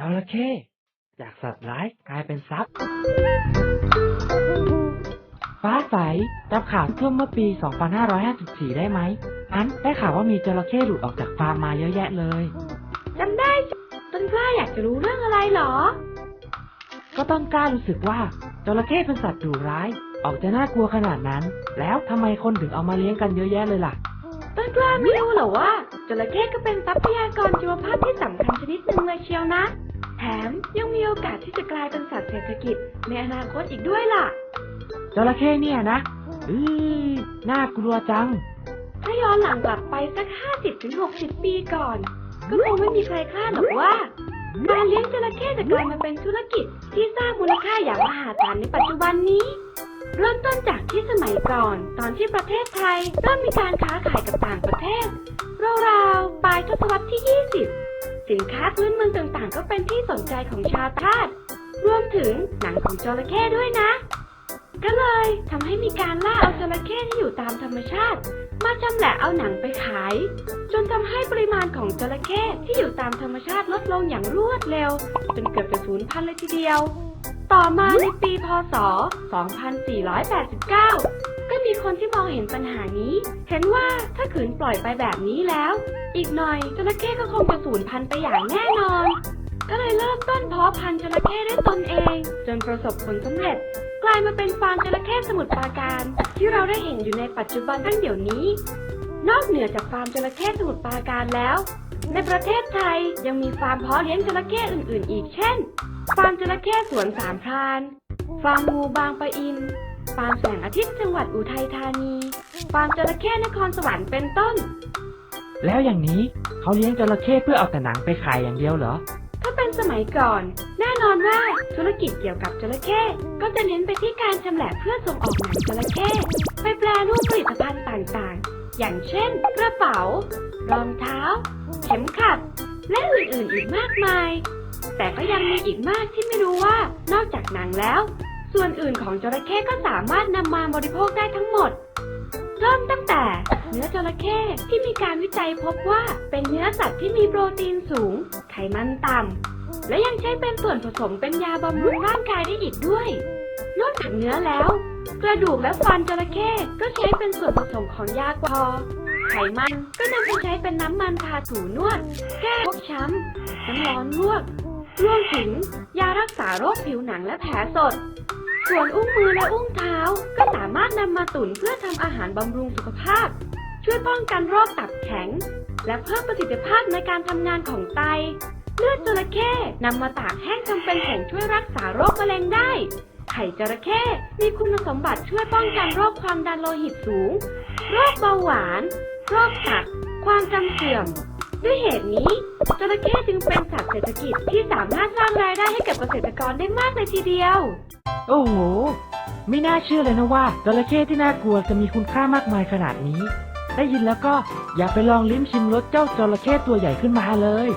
จระเข้จากสัตว์ร้ายกลายเป็นทรัพย์ ฟ้าใสจำข่าวท่วมเมื่อปี 2554 ได้ไหม อันได้ข่าวว่ามีจระเข้หลุดออกจากฟาร์มมาเยอะแยะเลย จำได้จ้ะต้นกล้าอยากจะรู้เรื่องอะไรเหรอ ก็ต้นกล้ารู้สึกว่าจระเข้เป็นสัตว์ดุร้าย ออกจะน่ากลัวขนาดนั้น แล้วทำไมคนถึงเอามาเลี้ยงกันเยอะแยะเลยล่ะ ต้นกล้าไม่รู้เหรอว่าจระเข้ก็เป็นทรัพยากรชีวภาพที่สำคัญชนิดหนึ่งเลยเชียวนะ แถมยังมีโอกาสที่จะกลายเป็นสัตว์เศรษฐกิจในอนาคตอีกด้วยล่ะ จระเข้เนี่ยนะอือน่ากลัวจัง ถ้าย้อนหลังกลับไปสัก 50-60 ปีก่อน ก็คงไม่มีใครคาดหรอกว่า การเลี้ยงจระเข้จะกลายมาเป็นธุรกิจที่สร้างมูลค่าอย่างมหาศาลในปัจจุบันนี้ เริ่มต้นจากที่สมัยก่อน ตอนที่ประเทศไทยเริ่มมีการค้าขายกับต่างประเทศราวๆปลายทศวรรษที่ 20 สินค้าพื้นเมืองต่างๆ ก็เป็นที่สนใจของชาวทาสรวมถึงหนังของจระเข้ด้วยนะ ก็เลยทำให้มีการล่าเอาจระเข้ที่อยู่ตามธรรมชาติ มาจำแหละเอาหนังไปขาย จนทำให้ปริมาณของจระเข้ที่อยู่ตามธรรมชาติลดลงอย่างรวดเร็วจนเกือบจะสูญพันธุ์เลยทีเดียว ต่อมาในปีพศ 2489 ก็มีคนที่มองเห็นปัญหานี้ เห็นว่าถ้าขืนปล่อยไปแบบนี้แล้ว อีกหน่อยจระเข้ก็คงจะสูญพันธุ์ไปอย่างแน่นอน ก็เลยเริ่มต้นเพาะพันธุ์จระเข้ด้วยตนเอง จนประสบผลสำเร็จ กลายมาเป็นฟาร์มจระเข้สมุทรปราการ ที่เราได้เห็นอยู่ในปัจจุบันทั้งเดี๋ยวนี้ นอกเหนือจากฟาร์มจระเข้สมุทรปราการแล้ว ในประเทศไทยยังมีฟาร์มเพาะเลี้ยงจระเข้อื่น ๆ อีกเช่น ฟาร์มจระเข้สวนสามพรานฟาร์มงูบางปะอินฟาร์มแสงอาทิตย์จังหวัดอุทัยธานีฟาร์มจระเข้นครสวรรค์เป็นต้น แล้วอย่างนี้เขาเลี้ยงจระเข้เพื่อเอาแต่หนังไปขายอย่างเดียวเหรอ ถ้าเป็นสมัยก่อน แน่นอนว่าธุรกิจเกี่ยวกับจระเข้ก็จะเน้นไปที่การชำแหละเพื่อส่งออกหนังจระเข้ไปแปลรูปผลิตภัณฑ์ต่างๆ อย่างเช่น กระเป๋า รองเท้า เข็มขัด และอื่นๆอีกมากมาย แต่ก็ยังมีอีกมากที่ไม่รู้ว่านอกจากหนังแล้ว ส่วนอื่นของจระเข้ก็สามารถนำมาบริโภคได้ทั้งหมด เริ่มตั้งแต่ เนื้อจระเข้ที่มีการวิจัยพบว่าเป็นเนื้อสัตว์ที่มีโปรตีนสูง ไขมันต่ำ และยังใช้เป็นส่วนผสมเป็นยาบำรุงร่างกายได้อีกด้วย นอกจากเนื้อแล้ว กระดูกและฟันจระเข้ก็ใช้เป็นส่วนผสมของยากอไขมันก็นำไปใช้เป็นน้ำมันทาถูนวด แก้ฟกช้ำน้ำร้อนลวก รวมถึงยารักษาโรคผิวหนังและแผลสด ส่วนอุ้งมือและอุ้งเท้าก็สามารถนำมาตุ๋นเพื่อทำอาหารบำรุงสุขภาพ ช่วยป้องกันโรคตับแข็ง และเพิ่มประสิทธิภาพในการทำงานของไต เลือดจระเข้นำมาตากแห้งทำเป็นผงช่วยรักษาโรคมะเร็งได้ไข่จระเข้มีคุณสมบัติช่วยป้องกันโรคความดันโลหิตสูง โรคเบาหวาน โรคตับ ความจำเสื่อม ด้วยเหตุนี้จระเข้จึงเป็นสัตว์เศรษฐกิจที่สามารถสร้างรายได้ให้กับเกษตรกรได้มากเลยทีเดียว โอ้โห ไม่น่าเชื่อเลยนะว่าจระเข้ที่น่ากลัวจะมีคุณค่ามากมายขนาดนี้ ได้ยินแล้วก็อย่าไปลองลิ้มชิมรสเจ้าจระเข้ตัวใหญ่ขึ้นมาเลย